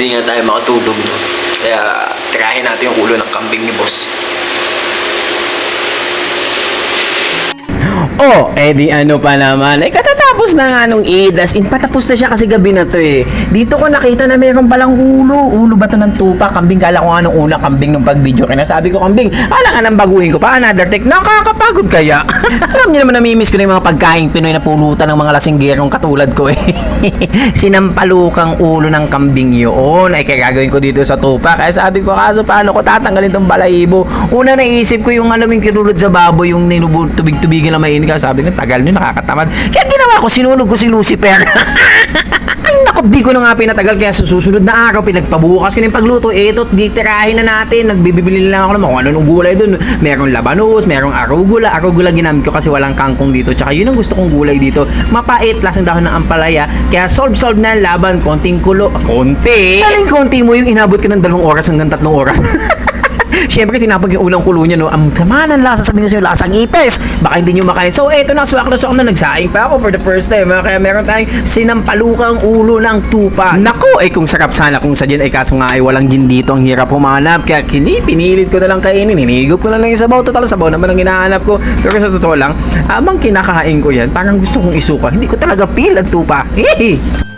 Hindi nga tayo makatulog. Kaya tirahin natin yung ulo ng kambing ni boss. Oh, eh di ano pa naman. Eh, katatapos na nga nung Eid. As in, patapos na siya kasi gabi na to eh. Dito ko nakita na meron palang ulo. Ulo ba to ng tupa? Kambing, kala ko nga nung una kambing nung pag-video. Kaya sabi ko, kambing, ala nga nang baguhin ko pa. Another take. Nakakapagod kaya. Alam niyo naman namimiss ko na yung mga pagkain Pinoy na pulutan ng mga lasinggerong katulad ko eh. Sinampalukang ulo ng kambing yun. Ay, kaya gagawin ko dito sa tupa. Kaya sabi ko, kaso paano ko tatanggalin tong balahibo? Una naisip ko yung alam yung sa baboy, yung ninubu, tubig-tubigan na mainit. Kaya sabi ko, tagal nyo, nakakatamad. Kaya ginawa ko, sinunog ko si Lucifer. Ay, naku, di ko na nga pinatagal. Kaya susunod na araw, pinagpabukas ko yung pagluto. Ito, di tirahin na natin. Nagbibili lang ako ng mga ano nung gulay dun. Merong labanos, merong arugula. Arugula ginamit ko kasi walang kangkong dito. Tsaka yun ang gusto kong gulay dito. Mapait, lasang dahon ng ampalaya. Kaya solve-solve na laban. Konting kulo. Konti? Aling konti mo yung inabot ka ng dalawang oras hanggang tatlong oras. Siyempre, tinapag yung ulang kulo niya, no? Ang sama ng lasa, sabihin niya sa'yo, lasang ipes. Baka hindi nyo makain. So, eto na, swak na swak na, nagsaing pa ako for the first time. Kaya meron tayong sinampalukang ulo ng tupa. Nako, eh kung sarap sana kung sa gin, eh kaso nga ay walang gin dito, ang hirap humanap. Kaya kini, pinilit ko na lang kainin, hinigop ko na lang yung sabaw. Total, sabaw naman ang hinahanap ko. Pero sa totoo lang, habang kinakain ko yan, parang gusto kong isuka. Hindi ko talaga feel ang tupa. Hehe.